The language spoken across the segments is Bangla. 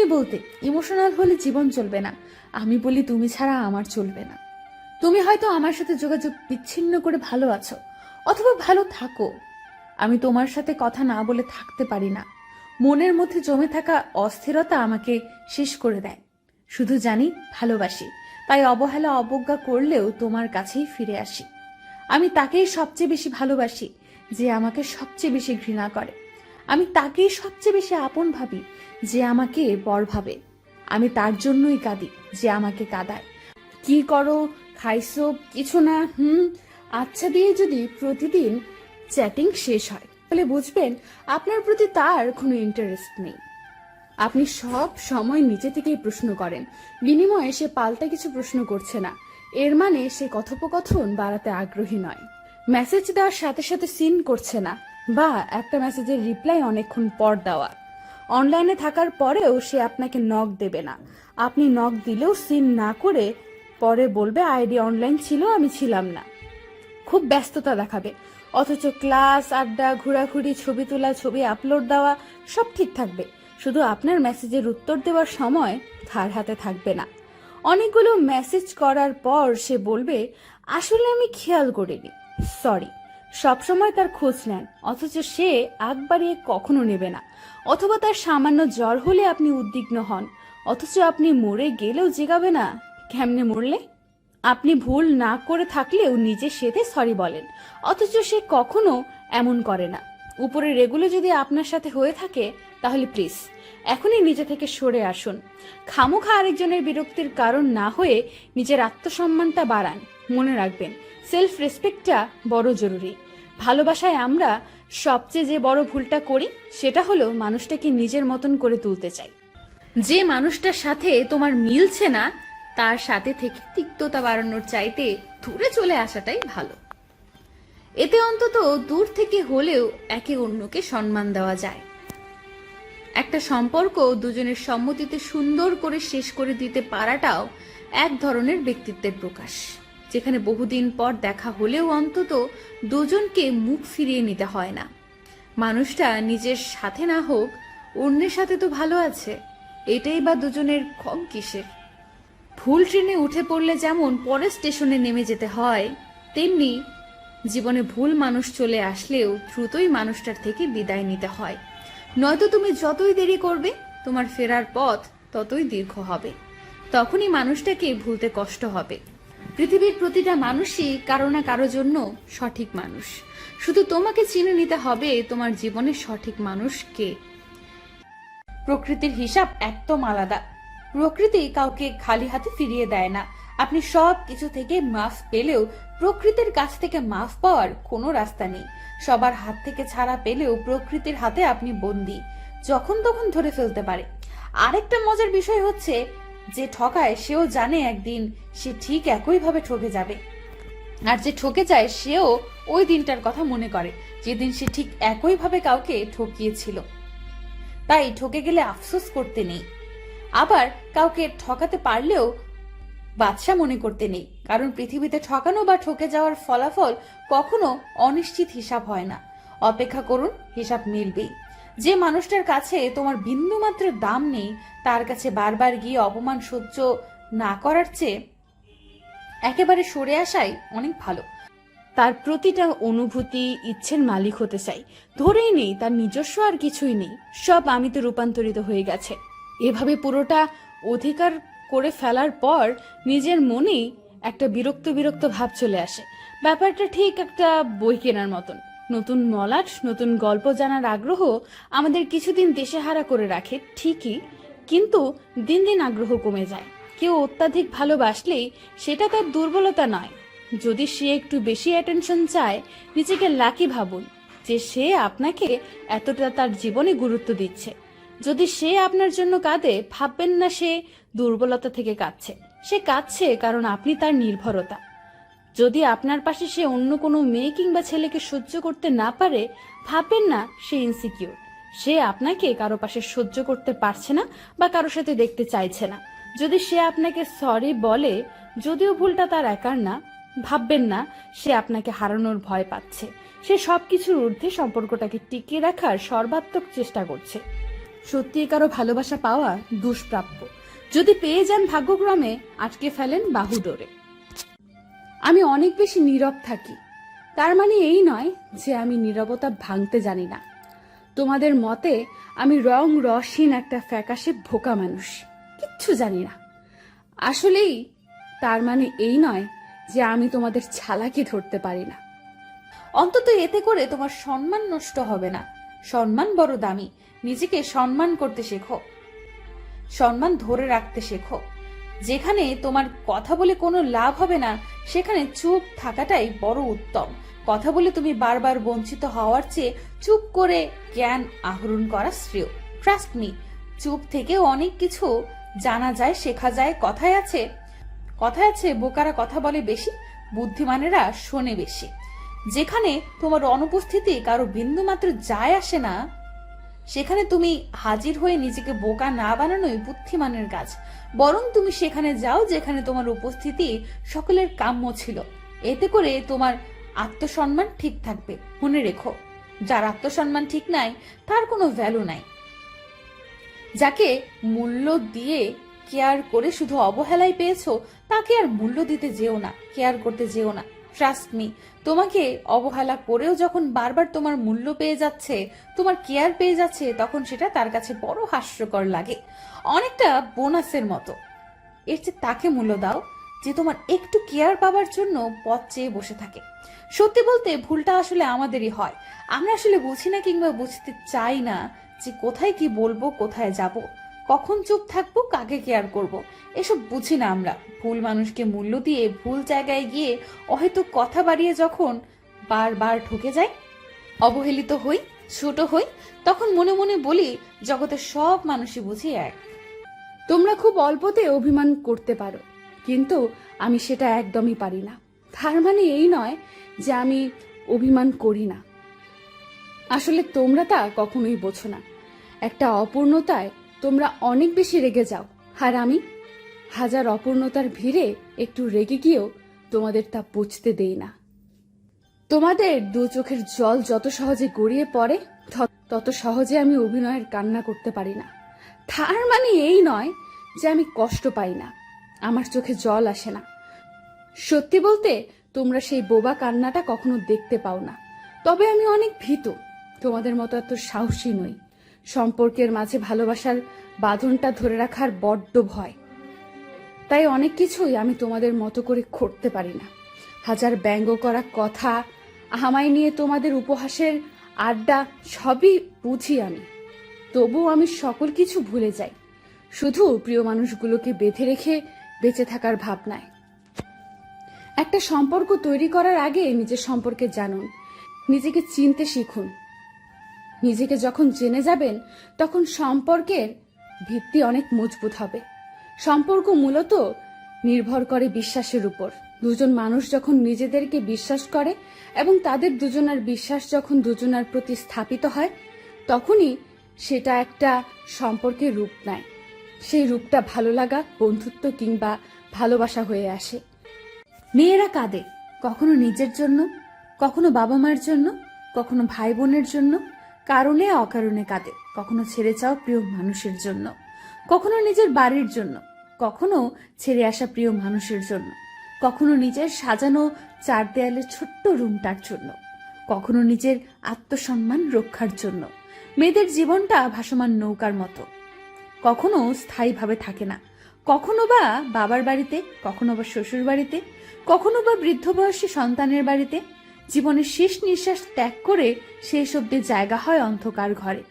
তুমি বলতে ইমোশনাল হলে জীবন চলবে না। আমি বলি তুমি ছাড়া আমার চলবে না। তুমি হয়তো আমার সাথে যোগাযোগ বিচ্ছিন্ন করে ভালো আছো, অথবা ভালো থাকো। আমি তোমার সাথে কথা না বলে থাকতে পারি না। মনের মধ্যে জমে থাকা অস্থিরতা আমাকে শেষ করে দেয়। শুধু জানি, ভালোবাসি, তাই অবহেলা, অবজ্ঞা করলেও তোমার কাছেই ফিরে আসি। আমি তাকেই সবচেয়ে বেশি ভালোবাসি, যে আমাকে সবচেয়ে বেশি ঘৃণা করে। আমি তাকেই সবচেয়ে বেশি আপন ভাবি যে আমাকে বর ভাবে। আমি তার জন্যই কাঁদি যে আমাকে কাঁদায়। কি করো, খাইছো, কিছু না, হুম? আচ্ছা দিয়ে যদি প্রতিদিন চ্যাটিং শেষ হয়, তাহলে বুঝবেন আপনার প্রতি তার কোনো ইন্টারেস্ট নেই। আপনি সব সময় নিজে থেকেই প্রশ্ন করেন। বিনিময়ে সে পাল্টা কিছু প্রশ্ন করছে না। এর মানে সে কথোপকথন বাড়াতে আগ্রহী নয়। মেসেজ দেওয়ার সাথে সাথে সিন করছে না। বা একটা মেসেজের রিপ্লাই অনেকক্ষণ পর দেওয়া। অনলাইনে থাকার পরেও সে আপনাকে নক দেবে না। আপনি নক দিলেও সিন না করে পরে বলবে, আইডি অনলাইন ছিল, আমি ছিলাম না। খুব ব্যস্ততা দেখাবে। অথচ ক্লাস আড্ডা, ঘোরাঘুরি, ছবি তোলা, ছবি আপলোড দেওয়া, সব ঠিক থাকবে। শুধু আপনার মেসেজের উত্তর দেওয়ার সময় তার হাতে থাকবে না। অনেকগুলো মেসেজ করার পর সে বলবে, আসলে আমি খেয়াল করিনি। সরি সবসময় তার খোঁজ নেন, অথচ সে আগ বাড়িয়ে কখনো নেবে না। অথবা তার সামান্য জ্বর হলে আপনি উদ্বিগ্ন হন, অথচ আপনি মরে গেলেও জেগাবে না। কেমনে মরলে? আপনি ভুল না করে থাকলেও নিজে সেতে সরি বলেন, অথচ সে কখনো এমন করে না। উপরের এগুলো যদি আপনার সাথে হয়ে থাকে, তাহলে প্লিজ, এখনই নিজে থেকে সরে আসুন। খামোখা আরেকজনের বিরক্তির কারণ না হয়ে নিজের আত্মসম্মানটা বাড়ান, মনে রাখবেন। সেলফ রেসপেক্টটা বড় জরুরি। ভালোবাসায় আমরা সবচেয়ে যে বড় ভুলটা করি, সেটা হলো মানুষটাকে নিজের মতন করে তুলতে চাই। যে মানুষটার সাথে তোমার মিলছে না, তার সাথে থেকে তিক্ততা বাড়ানোর চাইতে দূরে চলে আসাটাই ভালো। এতে অন্তত দূর থেকে হলেও একে অন্যকে সম্মান দেওয়া যায়। একটা সম্পর্ক দুজনের সম্মতিতে সুন্দর করে শেষ করে দিতে পারাটাও এক ধরনের ব্যক্তিত্বের প্রকাশ। যেখানে বহুদিন পর দেখা হলেও অন্তত দুজনকে মুখ ফিরিয়ে নিতে হয় না। মানুষটা নিজের সাথে না হোক, অন্যের সাথে তো ভালো আছে। এটাই বা দুজনের কম কিসের? ভুল ট্রেনে উঠে পড়লে যেমন পরের স্টেশনে নেমে যেতে হয়, তেমনি জীবনে ভুল মানুষ চলে আসলেও দ্রুতই মানুষটার থেকে বিদায় নিতে হয়। নয়তো তুমি যতই দেরি করবে, তোমার ফেরার পথ ততই দীর্ঘ হবে। তখনই মানুষটাকে ভুলতে কষ্ট হবে। পৃথিবীর প্রতিটা মানুষই কারও না কারও জন্য সঠিক মানুষ। শুধু তোমাকে চিনে নিতে হবে তোমার জীবনের সঠিক মানুষ কে। প্রকৃতির হিসাব একদম আলাদা। প্রকৃতি কাউকে খালি হাতে ফিরিয়ে দেয় না। আপনি সব কিছু থেকে মাফ পেলেও, প্রকৃতির কাছ থেকে মাফ পাওয়ার কোনো রাস্তা নেই। সবার হাত থেকে ছাড়া পেলেও প্রকৃতির হাতে আপনি বন্দি। যখন তখন ধরে ফেলতে পারে। আরেকটা মজার বিষয় হচ্ছে যে ঠকায় সেও জানে একদিন সে ঠিক একইভাবে ঠকে যাবে। আর যে ঠকে যায় সেও ওই দিনটার কথা মনে করে, যেদিন সে ঠিক একইভাবে কাউকে ঠকিয়েছিল। তাই ঠকে গেলে আফসোস করতে নেই। আবার কাউকে ঠকাতে পারলেও বাদশা মনে করতে নেই, কারণ পৃথিবীতে ঠকানো বা ঠকে যাওয়ার ফলাফল কখনো অনিশ্চিত হিসাব হয় না। অপেক্ষা করুন, হিসাব মিলবেই। যে মানুষটার কাছে তোমার বিন্দু মাত্র দাম নেই, তার কাছে বারবার গিয়ে অপমান সহ্য না করার চেয়ে একেবারে সরে আসাই অনেক ভালো। তার প্রতিটা অনুভূতি ইচ্ছের মালিক হতে চাই। ধরেই নেই, তার নিজস্ব আর কিছুই নেই। সব আমিতে রূপান্তরিত হয়ে গেছে। এভাবে পুরোটা অধিকার করে ফেলার পর নিজের মনেই একটা বিরক্ত বিরক্ত ভাব চলে আসে। ব্যাপারটা ঠিক একটা বই কেনার মতন। নতুন মলাট, নতুন গল্প জানার আগ্রহ আমাদের কিছুদিন দেশেহারা করে রাখে, ঠিকই, কিন্তু দিন দিন আগ্রহ কমে যায়। কেউ অত্যাধিক ভালোবাসলেই সেটা তার দুর্বলতা নয়। যদি সে একটু বেশি অ্যাটেনশন চায়, নিজেকে লাকি ভাবুন যে সে আপনাকে এতটা তার জীবনে গুরুত্ব দিচ্ছে। যদি সে আপনার জন্য কাঁদে, ভাববেন না সে দুর্বলতা থেকে কাঁদছে। সে কাঁদছে কারণ আপনি তার নির্ভরতা। যদি আপনার পাশে সে অন্য কোনো মেয়ে কিংবা ছেলেকে সহ্য করতে না পারে ভাববেন না সে ইনসিকিউর সে আপনাকে কারও পাশে সহ্য করতে পারছে না বা কারও সাথে দেখতে চাইছে না। যদি সে আপনাকে সরি বলে, যদিও ভুলটা তার একার না, ভাববেন না সে আপনাকে হারানোর ভয় পাচ্ছে। সে সবকিছুর ঊর্ধ্বে সম্পর্কটাকে টিকিয়ে রাখার সর্বাত্মক চেষ্টা করছে। সত্যি কারও ভালোবাসা পাওয়া দুষ্প্রাপ্য। যদি পেয়ে যান ভাগ্যক্রমে, আটকে ফেলেন বাহুডোরে। আমি অনেক বেশি নীরব থাকি। তার মানে এই নয় যে আমি নীরবতা ভাঙতে জানি না। তোমাদের মতে আমি রং রসহীন একটা ফ্যাকাশে ভোকা মানুষ। কিচ্ছু জানি না। আসলেই তার মানে এই নয় যে আমি তোমাদের ছালাকি ধরতে পারি না। অন্তত এতে করে তোমার সম্মান নষ্ট হবে না। সম্মান বড় দামি। নিজেকে সম্মান করতে শেখো। সম্মান ধরে রাখতে শেখো। যেখানে তোমার কথা বলে কোনো লাভ হবে না, সেখানে চুপ থাকাটাই বড় উত্তম। কথা বলে তুমি বারবার বঞ্চিত হওয়ার চেয়ে চুপ করে জ্ঞান আহরণ করা শ্রেয়। ট্রাস্ট মি চুপ থেকে অনেক কিছু জানা যায়, শেখা যায়, কথায় আছে। কথায় আছে, বোকারা কথা বলে বেশি, বুদ্ধিমানেরা শোনে বেশি। যেখানে তোমার অনুপস্থিতি কারও বিন্দু মাত্র যায় আসে না সেখানে তুমি হাজির হয়ে নিজেকে বোকা না বানানোই বুদ্ধিমানের কাজ। বরং তুমি সেখানে যাও যেখানে তোমার উপস্থিতি সকলের কাম্য ছিল। এতে করে তোমার আত্মসম্মান ঠিক থাকবে। মনে রেখো, যার আত্মসম্মান ঠিক নাই, তার কোনো ভ্যালু নাই। যাকে মূল্য দিয়ে কেয়ার করে শুধু অবহেলাই পেয়েছ, তাকে আর মূল্য দিতে যেও না কেয়ার করতে যেও না। ট্রাস্ট মি তোমাকে অবহেলা করেও যখন বারবার তোমার মূল্য পেয়ে যাচ্ছে, তোমার কেয়ার পেয়ে যাচ্ছে, তখন সেটা তার কাছে বড় হাস্যকর লাগে। অনেকটা বোনাসের মতো। এর চেয়ে তাকে মূল্য দাও যে তোমার একটু কেয়ার পাবার জন্য পথ চেয়ে বসে থাকে। সত্যি বলতে ভুলটা আসলে আমাদেরই হয়। আমরা আসলে বুঝি না কিংবা বুঝতে চাই না যে কোথায় কি বলব, কোথায় যাব। কখন চুপ থাকব, কাকে কেয়ার করব। এসব বুঝি না আমরা। ভুল মানুষকে মূল্য দিয়ে ভুল জায়গায় গিয়ে অহেতুক কথা বাড়িয়ে যখন বারবার ঠকে যাই, অবহেলিত হই, ছোট হই, তখন মনে মনে বলি, জগতের সব মানুষই বুঝি এক। তোমরা খুব অল্পতে অভিমান করতে পারো, কিন্তু আমি সেটা একদমই পারি না। তার মানে এই নয় যে আমি অভিমান করি না। আসলে তোমরা তা কখনোই বোঝো না। একটা অপূর্ণতায় তোমরা অনেক বেশি রেগে যাও। আর আমি হাজার অপূর্ণতার ভিড়ে একটু রেগে গিয়েও তোমাদের তা বুঝতে দেই না। তোমাদের দু চোখের জল যত সহজে গড়িয়ে পড়ে তত সহজে আমি অভিনয়ের কান্না করতে পারি না। তার মানে এই নয় যে আমি কষ্ট পাই না। আমার চোখে জল আসে না। সত্যি বলতে, তোমরা সেই বোবা কান্নাটা কখনো দেখতে পাও না। তবে আমি অনেক ভীত। তোমাদের মতো এত সাহসী নই। সম্পর্কের মাঝে ভালোবাসার বাঁধনটা ধরে রাখার বড্ড ভয়। তাই অনেক কিছুই আমি তোমাদের মতো করে করতে পারি না। হাজার ব্যঙ্গ করা কথা, আমায় নিয়ে তোমাদের উপহাসের আড্ডা সবই বুঝি আমি। তবুও আমি সকল কিছু ভুলে যাই। শুধু প্রিয় মানুষগুলোকে বেঁধে রেখে বেঁচে থাকার ভাবনায়। একটা সম্পর্ক তৈরি করার আগে নিজের সম্পর্কে জানুন। নিজেকে চিনতে শিখুন। নিজেকে যখন জেনে যাবেন, তখন সম্পর্কের ভিত্তি অনেক মজবুত হবে। সম্পর্ক মূলত নির্ভর করে বিশ্বাসের উপর। দুজন মানুষ যখন নিজেদেরকে বিশ্বাস করে এবং তাদের দুজনার বিশ্বাস যখন দুজনার প্রতি স্থাপিত হয়, তখনই সেটা একটা সম্পর্কের রূপ নেয়। সেই রূপটা ভালো লাগা, বন্ধুত্ব কিংবা ভালোবাসা হয়ে আসে। মেয়েরা কাঁদে, কখনো নিজের জন্য, কখনো বাবা মার জন্য, কখনো ভাই বোনের জন্য কারণে অকারণে কাঁদে। কখনো ছেড়ে চাও প্রিয় মানুষের জন্য। কখনো নিজের বাড়ির জন্য। কখনো ছেড়ে আসা প্রিয় মানুষের জন্য। কখনো নিজের সাজানো চার দেয়ালের ছোট্ট রুমটার জন্য। কখনো নিজের আত্মসম্মান রক্ষার জন্য। মেয়েদের জীবনটা ভাসমান নৌকার মতো। কখনো স্থায়ীভাবে থাকে না। কখনো বা বাবার বাড়িতে, কখনো বা শ্বশুর বাড়িতে কখনো বা বৃদ্ধ বয়সী সন্তানের বাড়িতে জীবনের শেষ নিঃশ্বাস ত্যাগ করে শেষ অব্দি জায়গা হয় অন্ধকার ঘরে।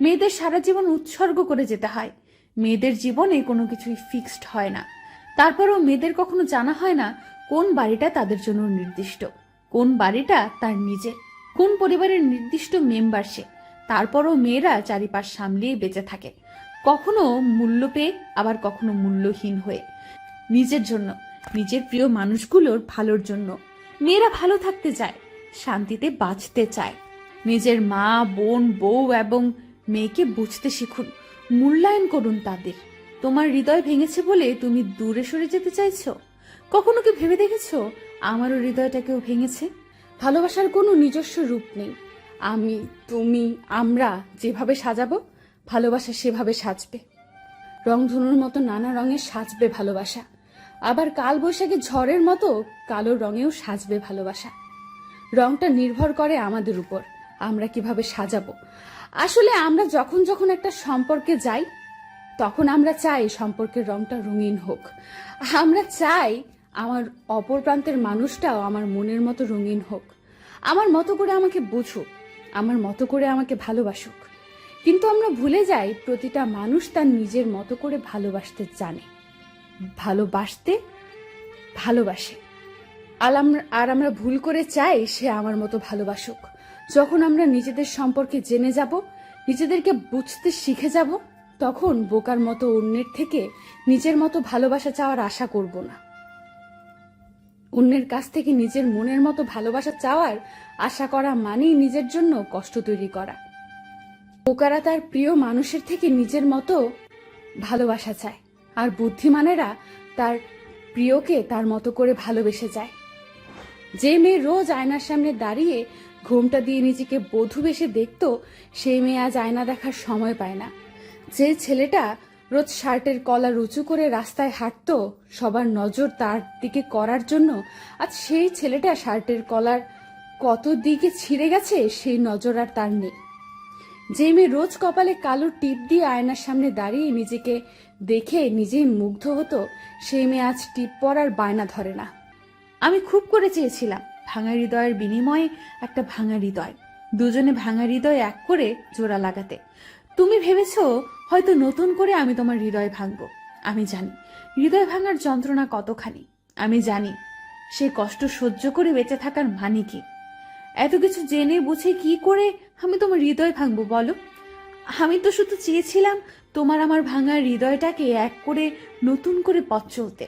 মেয়েদের সারা জীবন উৎসর্গ করে যেতে হয়। মেয়েদের জীবনে কোনো কিছুই ফিক্সড হয় না। তারপরেও মেয়েদের কখনো জানা হয় না কোন বাড়িটা তাদের জন্য নির্দিষ্ট, কোন বাড়িটা তার নিজের, কোন পরিবারের নির্দিষ্ট মেম্বার সে। তারপরও মেয়েরা চারিপাশ সামলিয়ে বেঁচে থাকে। কখনো মূল্য পেয়ে, আবার কখনো মূল্যহীন হয়ে। নিজের জন্য, নিজের প্রিয় মানুষগুলোর ভালোর জন্য। মেয়েরা ভালো থাকতে চায়, শান্তিতে বাঁচতে চায়। নিজের মা, বোন, বউ এবং মেয়েকে বুঝতে শিখুন, মূল্যায়ন করুন তাদের। তোমার হৃদয় ভেঙেছে বলে তুমি দূরে সরে যেতে চাইছ? কখনো কি ভেবে দেখেছ আমারও হৃদয়টা কেউ ভেঙেছে? ভালোবাসার কোনো নিজস্ব রূপ নেই। আমি, তুমি, আমরা যেভাবে সাজাবো, ভালোবাসা সেভাবে সাজবে। রংধনুর মতো নানা রঙের সাজবে ভালোবাসা। আবার কাল বৈশাখী ঝড়ের মতো কালো রঙেও সাজবে ভালোবাসা। রংটা নির্ভর করে আমাদের উপর, আমরা কীভাবে সাজাবো। আসলে আমরা যখন যখন একটা সম্পর্কে যাই, তখন আমরা চাই সম্পর্কের রংটা রঙিন হোক। আমরা চাই আমার অপর প্রান্তের মানুষটাও আমার মনের মতো রঙিন হোক। আমার মতো করে আমাকে বুঝুক, আমার মতো করে আমাকে ভালোবাসুক। কিন্তু আমরা ভুলে যাই প্রতিটা মানুষ তার নিজের মতো করে ভালোবাসতে জানে। ভালোবাসতে ভালোবাসে। আর আমরা আর আমরা ভুল করে চাই সে আমার মতো ভালোবাসুক। যখন আমরা নিজেদের সম্পর্কে জেনে যাব, নিজেদেরকে বুঝতে শিখে যাব, তখন বোকার মতো অন্যের থেকে নিজের মতো ভালোবাসা চাওয়ার আশা করব না। অন্যের কাছ থেকে নিজের মনের মতো ভালোবাসা চাওয়ার আশা করা মানেই নিজের জন্য কষ্ট তৈরি করা। বোকারা তার প্রিয় মানুষের থেকে নিজের মতো ভালোবাসা চায়। আর বুদ্ধিমানেরা তার প্রিয়কে তার মতো করে ভালোবেসে যায়। যে মেয়ে রোজ আয়নার সামনে দাঁড়িয়ে ঘোমটা দিয়ে নিজেকে বধূ বেশে দেখত, সেই মেয়ে আজ আয়না দেখার সময় পায় না। যে ছেলেটা রোজ শার্টের কলা রুচু করে রাস্তায় হাঁটতো, সবার নজর তার দিকে করার জন্য আজ সেই ছেলেটা শার্টের কলার কত দিকে ছিঁড়ে গেছে, সেই নজর আর তার নেই। যে মেয়ে রোজ কপালে কালো টিপ দিয়ে আয়নার সামনে দাঁড়িয়ে নিজেকে দেখে নিজেই মুগ্ধ হতো সেই মেয়ে আজ টিপ পরার বায়না ধরে না। আমি খুব করে চেয়েছিলাম, ভাঙা হৃদয়ের বিনিময়ে একটা ভাঙা হৃদয়, দুজনে ভাঙা হৃদয় এক করে জোড়া লাগাতে। তুমি ভেবেছ হয়তো নতুন করে আমি তোমার হৃদয় ভাঙবো। আমি জানি, হৃদয় ভাঙার যন্ত্রণা কতখানি। আমি জানি, সে কষ্ট সহ্য করে বেঁচে থাকার মানে কি। এত কিছু জেনে বুঝে কি করে আমি তোমার হৃদয় ভাঙবো, বলো। আমি তো শুধু চেয়েছিলাম তোমার আমার ভাঙা হৃদয়টাকে এক করে নতুন করে পথ চলতে।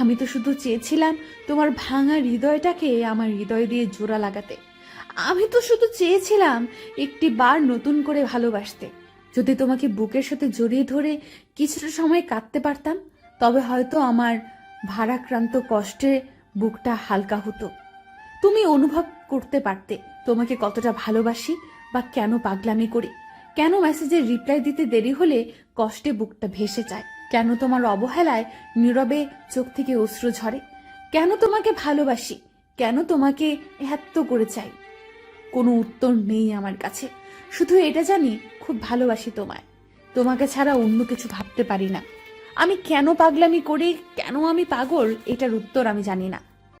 আমি তো শুধু চেয়েছিলাম তোমার ভাঙা হৃদয়টাকে আমার হৃদয় দিয়ে জোড়া লাগাতে। আমি তো শুধু চেয়েছিলাম একটি বার নতুন করে ভালোবাসতে। যদি তোমাকে বুকের সাথে জড়িয়ে ধরে কিছুটা সময় কাঁদতে পারতাম, তবে হয়তো আমার ভারাক্রান্ত কষ্টে বুকটা হালকা হতো। তুমি অনুভব করতে পারতে তোমাকে কতটা ভালোবাসি বা কেন পাগলামি করি? কেন মেসেজের রিপ্লাই দিতে দেরি হলে কষ্টে বুকটা ভেসে যায়? কেন তোমার অবহেলায় নীরবে চোখ থেকে অশ্রু ঝরে? কেন তোমাকে ভালোবাসি? কেন তোমাকে এত করে চাই? কোনো উত্তর নেই আমার কাছে। শুধু এটা জানি, খুব ভালোবাসি তোমায়। তোমাকে ছাড়া অন্য কিছু ভাবতে পারি না। আমি কেন পাগলামি করি? কেন আমি পাগল? এটার উত্তর আমি জানি না।